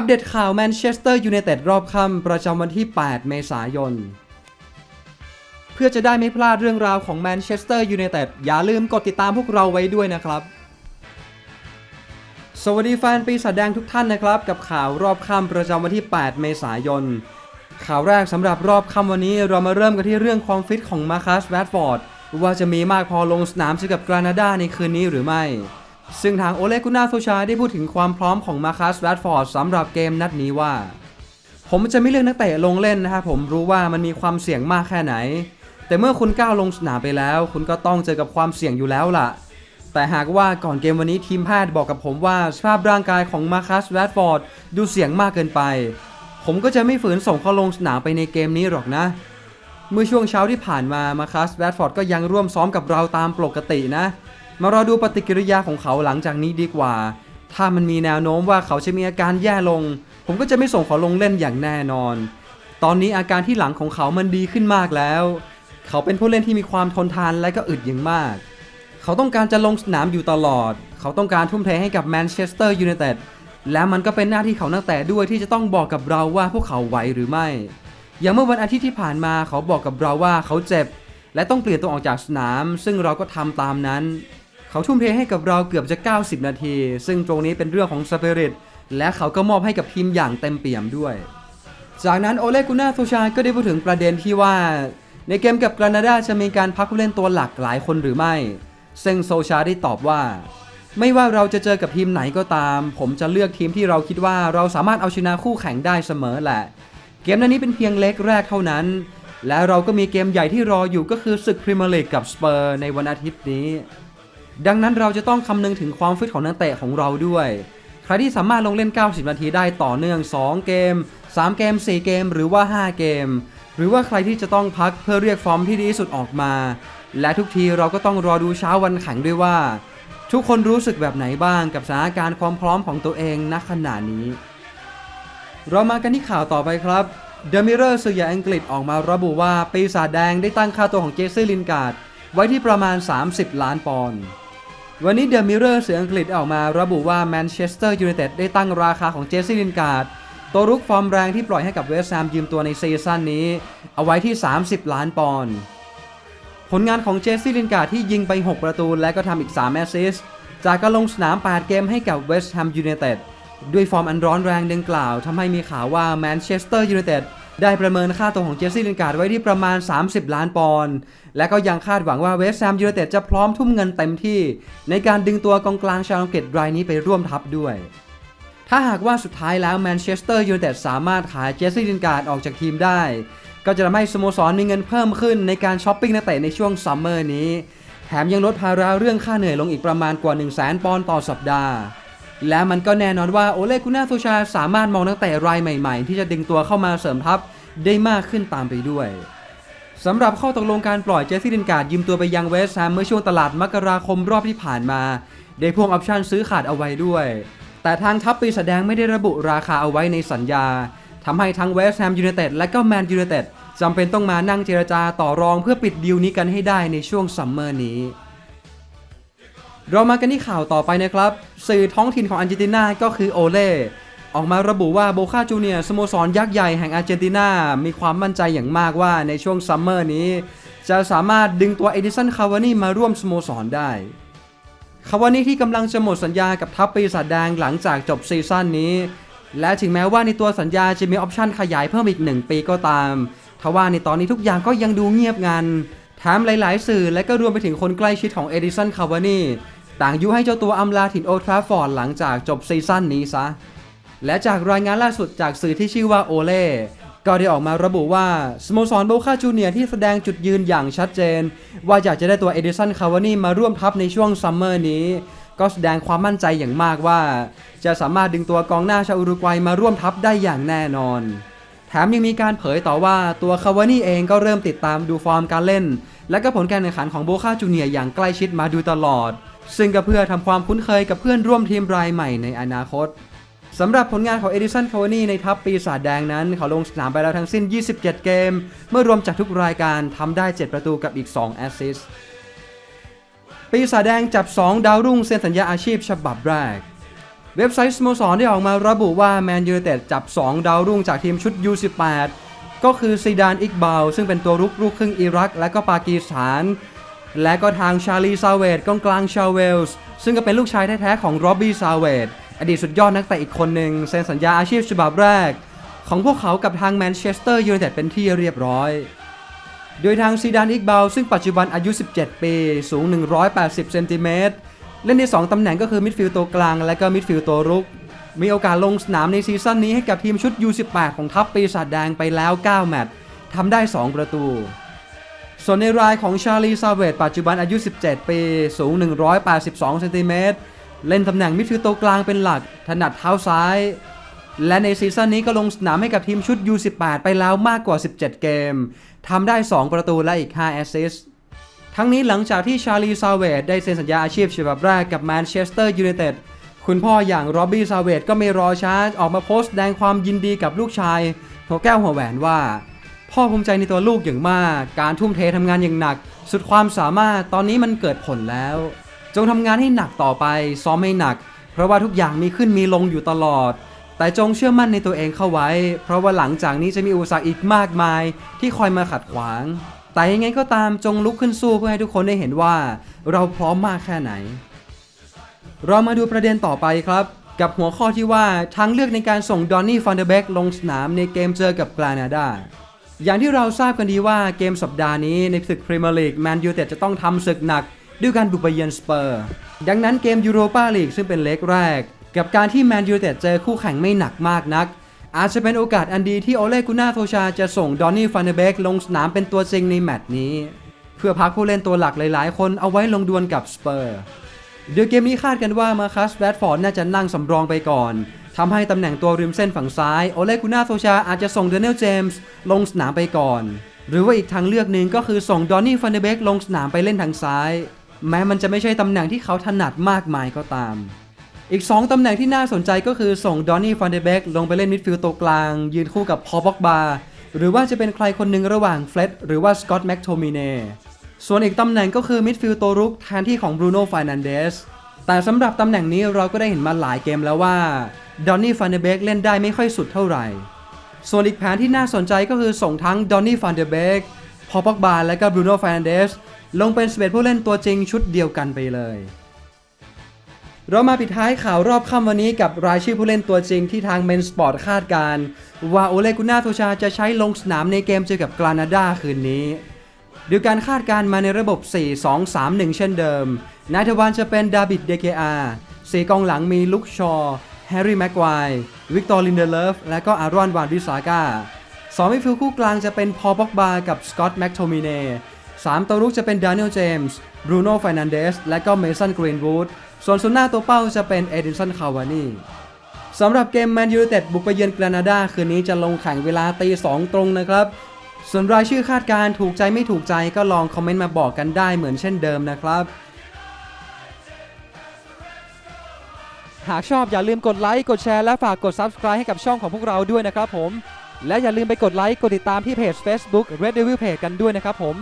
อัปเดตข่าวแมนเชสเตอร์ยูไนเต็ดรอบค่ำประจำวันที่ 8 เมษายน เพื่อจะได้ไม่พลาดเรื่องราวของแมนเชสเตอร์ยูไนเต็ดอย่าลืมกดติดตามพวกเราไว้ด้วยนะครับ สวัสดีแฟนปีศาจแดงทุกท่านนะครับ กับข่าวรอบค่ำประจำวันที่ 8 เมษายน ข่าวแรกสำหรับรอบค่ำวันนี้เรามาเริ่มกันที่เรื่องความฟิตของมาคัสแรดฟอร์ดว่าจะมีมากพอลงสนามเจอกับกรานาดาในคืนนี้หรือไม่ ซึ่งทางโอเลกุนาโซชาได้พูดถึงความพร้อมของมาคัสแรดฟอร์ดสำหรับเกมนัดนี้ว่า ผมจะไม่เลือกนักเตะลงเล่นนะครับผมรู้ว่ามันมีความเสี่ยงมากแค่ไหน แต่เมื่อคุณก้าวลงสนามไปแล้ว คุณก็ต้องเจอกับความเสี่ยงอยู่แล้วล่ะ แต่หากว่าก่อนเกมวันนี้ทีมแพทย์บอกกับผมว่าสภาพร่างกายของมาคัสแรดฟอร์ดดูเสี่ยงมากเกินไป ผมก็จะไม่ฝืนส่งเขาลงสนามไปในเกมนี้หรอกนะ เมื่อช่วงเช้าที่ผ่านมามาคัสแรดฟอร์ดก็ยังร่วมซ้อมกับเราตามปกตินะ มารอดูปฏิกิริยาของเขาหลังจากนี้ดีกว่า ถ้ามันมีแนวโน้มว่าเขาจะมีอาการแย่ลง ผมก็จะไม่ส่งเขาลงเล่นอย่างแน่นอน ตอนนี้อาการที่หลังของเขามันดีขึ้นมากแล้ว เขาเป็นผู้เล่นที่มีความทนทานและก็อึดอย่างมาก เขาต้องการจะลงสนามอยู่ตลอด เขาต้องการทุ่มเทให้กับแมนเชสเตอร์ยูไนเต็ด และมันก็เป็นหน้าที่เขานักแต่ด้วยที่จะต้องบอกกับเราว่าพวกเขาไหวหรือไม่ อย่างเมื่อวันอาทิตย์ที่ผ่านมาเขาบอกกับเราว่าเขาเจ็บและต้องเปลี่ยนตัวออกจากสนาม ซึ่งเราก็ทำตามนั้น เขาทุ่มเทให้กับเราเกือบจะ 90 นาที ซึ่งตรงนี้เป็นเรื่องของสเปริตและเขาก็มอบให้กับทีมอย่างเต็มเปี่ยมด้วย จากนั้นโอเลกุน่าโซชาก็ได้พูดถึงประเด็นที่ว่า ในเกมกับกรานาดาจะมีการพักผู้เล่นตัวหลักหลายคนหรือไม่ ซึ่งโซชาได้ตอบว่า ไม่ว่าเราจะเจอกับทีมไหนก็ตาม ผมจะเลือกทีมที่เราคิดว่าเราสามารถเอาชนะคู่แข่งได้เสมอแหละ เกมนั้นนี้เป็นเพียงเล็กแรกเท่านั้น และเราก็มีเกมใหญ่ที่รออยู่ก็คือศึกพรีเมียร์ลีกกับสเปอร์ในวันอาทิตย์นี้ ดังนั้นเราจะต้องคำนึงถึงความฟิตของนักเตะของเราด้วย ใครที่สามารถลงเล่น 90 นาทีได้ต่อเนื่อง 2 เกม 3 เกม 4 เกม หรือว่า 5 เกม หรือว่าใครที่จะต้องพักเพื่อเรียกฟอร์มที่ดีที่สุดออกมา และทุกทีเราก็ต้องรอดูเช้าวันแข่งด้วยว่า ทุกคนรู้สึกแบบไหนบ้างกับสถานการณ์ความพร้อมของตัวเองณขณะนี้ เรามากันที่ข่าวต่อไปครับเดอะมิเรอร์สื่อใหญ่อังกฤษออกมาระบุว่าปีศาจแดงได้ตั้งค่าตัวของเจสซี่ลินการ์ดไว้ที่ประมาณ 30 ล้านปอนด์ วันนี้เดอะมิเรอร์สื่ออังกฤษออกมาระบุว่าแมนเชสเตอร์ยูไนเต็ดได้ตั้งราคาของเจสซี่ลินการ์ดตัวรุกฟอร์มแรงที่ปล่อยให้กับเวสต์แฮมยืมตัวในซีซั่นนี้ เอาไว้ที่ 30 ล้านปอนด์ผลงานของเจสซี่ลินการ์ดที่ยิงไป 6 ประตูและก็ทำอีก 3 แอสซิสต์จากการลงสนาม 8 เกมให้กับเวสต์แฮมยูไนเต็ดด้วยฟอร์มอันร้อนแรงดังกล่าวทำให้มีข่าวว่าแมนเชสเตอร์ยูไนเต็ด ได้ประเมินค่าตัวของเจสซี่ลินการ์ดไว้ที่ประมาณ 30 ล้านปอนด์ และก็ยังคาดหวังว่าเวสต์แฮมยูไนเต็ดจะพร้อมทุ่มเงินเต็มที่ ในการดึงตัวกองกลางชาวอังกฤษรายนี้ไปร่วมทัพด้วย ถ้าหากว่าสุดท้ายแล้วแมนเชสเตอร์ยูไนเต็ดสามารถขายเจสซี่ลินการ์ดออกจากทีมได้ ก็จะทำให้สโมสรมีเงินเพิ่มขึ้นในการช้อปปิ้งนักเตะในช่วงซัมเมอร์นี้ แถมยังลดภาระเรื่องค่าเหนื่อยลงอีกประมาณกว่า 1 0 0 0 0แปอนด์ต่อสัปดาห์ และมันก็แน่นอนว่าโอเลกุน่าโซชาสามารถมองนักเตะรายใหม่ๆ ที่จะดึงตัวเข้ามาเสริมทัพได้มากขึ้นตามไปด้วยสำหรับข้อตกลงการปล่อยเจสซี่ลินการ์ดยืมตัวไปยังเวสต์แฮมเมื่อช่วงตลาดมกราคมรอบที่ผ่านมา ได้พ่วงออปชั่นซื้อขาดเอาไว้ด้วย แต่ทางทัพปีศาจแดงไม่ได้ระบุราคาเอาไว้ในสัญญาทำให้ทั้งเวสต์แฮมยูไนเต็ดและก็แมนยูไนเต็ดจำเป็นต้องมานั่งเจรจาต่อรองเพื่อปิดดีลนี้กันให้ได้ในช่วงซัมเมอร์นี้ เรามากันที่ข่าวต่อไปนะครับ สื่อท้องถิ่นของอาร์เจนตินาก็คือโอเล่ออกมาระบุว่าโบคาจูเนียสโมสรยักษ์ใหญ่แห่งอาร์เจนตินา มีความมั่นใจอย่างมากว่าในช่วงซัมเมอร์นี้ จะสามารถดึงตัวเอดิสันคาวานี่มาร่วมสโมสรได้คาวานี่ที่กำลังจะหมดสัญญากับทัพปีศาจแดงหลังจากจบซีซั่นนี้ และถึงแม้ว่าในตัวสัญญาจะมีออปชันขยายเพิ่มอีก 1 ปีก็ตามทว่าในตอนนี้ทุกอย่างก็ยังดูเงียบงันแถมหลาย ๆ สื่อและก็รวมไปถึงคนใกล้ชิดของเอดิสันคาวานี่ ต่างยุให้เจ้าตัวอำลาถิ่นโอลด์แทราฟอร์ดหลังจากจบซีซั่นนี้ซะ และจากรายงานล่าสุดจากสื่อที่ชื่อว่าโอเล่ก็ได้ออกมาระบุว่าสโมสรโบคาจูเนียร์ที่แสดงจุดยืนอย่างชัดเจน ว่าอยากจะได้ตัวเอดิสันคาวานี่มาร่วมทัพในช่วงซัมเมอร์นี้ ก็แสดงความมั่นใจอย่างมากว่า จะสามารถดึงตัวกองหน้าชาวอุรุกวัยมาร่วมทัพได้อย่างแน่นอน แถมยังมีการเผยต่อว่าตัวคาวานี่เองก็เริ่มติดตามดูฟอร์มการเล่น และก็ผลการแข่งขันของโบคาจูเนียร์อย่างใกล้ชิดมาดูตลอด ซึ่งก็เพื่อทำความคุ้นเคยกับเพื่อนร่วมทีมรายใหม่ในอนาคตสำหรับผลงานของเอดิสันคาวานี่ในทัพปีศาจแดงนั้น เขาลงสนามไปแล้วทั้งสิ้น 27 เกม เมื่อรวมจากทุกรายการทำได้ 7 ประตูกับอีก 2 แอสซิสต์ปีศาจแดงจับ 2 ดาวรุ่งเซ็นสัญญาอาชีพฉบับแรก เว็บไซต์สโมสรได้ออกมาระบุว่าแมนยู i นเต็ดจับ 2 ดาวรุ่งจากทีมชุด U18 ก็คือซีดานอิกบาลซึ่งเป็นตัวรุกลูกครึ่งอิรัก และก็ปากีสถาน และก็ทางชาลีซาเวดกองกลางชาวเวลส์ซึ่งก็เป็นลูกชายแท้ๆของโรบบี้ซาเวดอดีตสุดยอดนักเตะอีกคนหนึ่งเซ็นสัญญาอาชีพฉบับแรก ของพวกเขากับทางแมนเชสเตอร์ยูไนเต็ดเป็นที่เรียบร้อย โดยทางซีดานอิกบาลซึ่งปัจจุบันอายุ 17 ปี สูง 180 เซนติเมตรเล่นใน 2 ตำแหน่งก็คือมิดฟิลด์ตัวกลางและก็มิดฟิลด์ตัวรุก มีโอกาสลงสนามในซีซั่นนี้ให้กับทีมชุด U18 ของทัพปีศาจแดงไปแล้ว 9 แมตช์ทำได้ 2 ประตู ส่วนในรายของชาลีซาเวตปัจจุบันอายุ 17 ปี สูง 182เซนติเมตรเล่นตำแหน่งมิดฟิลด์ตัวกลางเป็นหลัก ถนัดเท้าซ้าย และในซีซั่นนี้ก็ลงสนามให้กับทีมชุด U18 ไปแล้วมากกว่า 17 เกม ทำได้ 2 ประตูและอีก 5 แอสซิสต์ทั้งนี้หลังจากที่ชาลีซาเวตได้เซ็นสัญญาอาชีพฉบับแรกกับแมนเชสเตอร์ยูไนเต็ดคุณพ่ออย่างโรบบี้ซาเวตก็ไม่รอช้า ออกมาโพสต์แสดงความยินดีกับลูกชายหัวแก้วหัวแหวนว่า พ่อภูมิใจในตัวลูกอย่างมาก การทุ่มเททำงานอย่างหนัก สุดความสามารถตอนนี้มันเกิดผลแล้ว จงทำงานให้หนักต่อไป ซ้อมให้หนัก เพราะว่าทุกอย่างมีขึ้นมีลงอยู่ตลอด แต่จงเชื่อมั่นในตัวเองเข้าไว้ เพราะว่าหลังจากนี้จะมีอุปสรรคอีกมากมาย ที่คอยมาขัดขวาง แต่ยังไงก็ตามจงลุกขึ้นสู้เพื่อให้ทุกคนได้เห็นว่า เราพร้อมมากแค่ไหน เรามาดูประเด็นต่อไปครับกับหัวข้อที่ว่าทางเลือกในการส่งดอนนี่ฟันเดอร์เบกลงสนามในเกมเจอกับกรานาดา อย่างที่เราทราบกันดีว่าเกมสัปดาห์นี้ในศึกพรีเมียร์ลีกแมนยูเต็ดจะต้องทำศึกหนักด้วยการบุกไปเยือนสเปอร์ ดังนั้นเกมยูโรปาลีกซึ่งเป็นเล็กแรก กับการที่แมนยูเต็ดเจอคู่แข่งไม่หนักมากนัก อาจจะเป็นโอกาสอันดีที่โอเลกุน่าโทชาจะส่งดอนนี่ฟันเดอร์เบกลงสนามเป็นตัวจริงในแมตช์นี้ เพื่อพักผู้เล่นตัวหลักหลายๆ คนเอาไว้ลงดวลกับสเปอร์โดยเกมนี้คาดกันว่ามาคัสแรดฟอร์ดน่าจะนั่งสำรองไปก่อน ทำให้ตำแหน่งตัวริมเส้นฝั่งซ้ายโอเลกุน่าโซชาอาจจะส่งเดนเนลเจมส์ลงสนามไปก่อน หรือว่าอีกทางเลือกหนึ่งก็คือส่งดอนนี่ฟันเดเบกลงสนามไปเล่นทางซ้าย แม้มันจะไม่ใช่ตำแหน่งที่เขาถนัดมากมายก็ตาม อีก 2ตำแหน่งที่น่าสนใจก็คือส่งดอนนี่ฟันเดเบกลงไปเล่นมิดฟิลด์ตัวกลาง ยืนคู่กับพอบ็อกบาหรือว่าจะเป็นใครคนหนึ่งระหว่างเฟลดหรือว่าสกอตต์แม็กโทมิเน่ส่วนอีกตำแหน่งก็คือมิดฟิลด์ตัวรุกแทนที่ของบรูโน่ฟานันเดส แต่สำหรับตำแหน่งนี้เราก็ได้เห็นมาหลายเกมแล้วว่าดอนนี่ฟันเดเบกเล่นได้ไม่ค่อยสุดเท่าไหร่ ส่วนอีกแผนที่น่าสนใจก็คือส่งทั้งดอนนี่ฟันเดเบกพอปอกบาและก็บรูโน่ฟานเดสลงเป็นสเปผู้เล่นตัวจริงชุดเดียวกันไปเลย เรามาปิดท้ายข่าวรอบค่ำวันนี้กับรายชื่อผู้เล่นตัวจริงที่ทางเมนสปอร์ตคาดการว่าโอเลกุน่าโทชาจะใช้ลงสนามในเกมเจอกับกรานาดาคืนนี้ ดยการคาดการ์มาในระบบ 4-2-3-1 เช่นเดิม นายทวารจะเป็นดาบิดเดเกอาสีกองหลังมีลุคชอร์แฮร์รี่แม็กควายวิกตอร์ลินเดเลฟ และก็อารอนวานวิสาก้าสองมิดฟิลด์คู่กลางจะเป็นพอลบ็อกบากับสกอตต์แม็กโทมิเน่สามตัวรุกจะเป็นดานิเอลเจมส์บรูโน่ฟนันเดสและก็เมสันกรีนวูดส่วนซุนหน้าตัวเป้าจะเป็นเอดินสันคาวานีสำหรับเกมแมนยูเต็ดบุกไปเยือนกรานาดาคืนนี้จะลงแข่งเวลาตีสองตรงนะครับ ส่วนรายชื่อคาดการ์ถูกใจไม่ถูกใจก็ลองคอมเมนต์มาบอกกันได้เหมือนเช่นเดิมนะครับ หากชอบอย่าลืมกดไลค์กดแชร์และฝากกด Subscribe ให้กับช่องของพวกเราด้วยนะครับผม และอย่าลืมไปกดไลค์กดติดตามที่เพจ Facebook Red Devil Page กันด้วยนะครับผม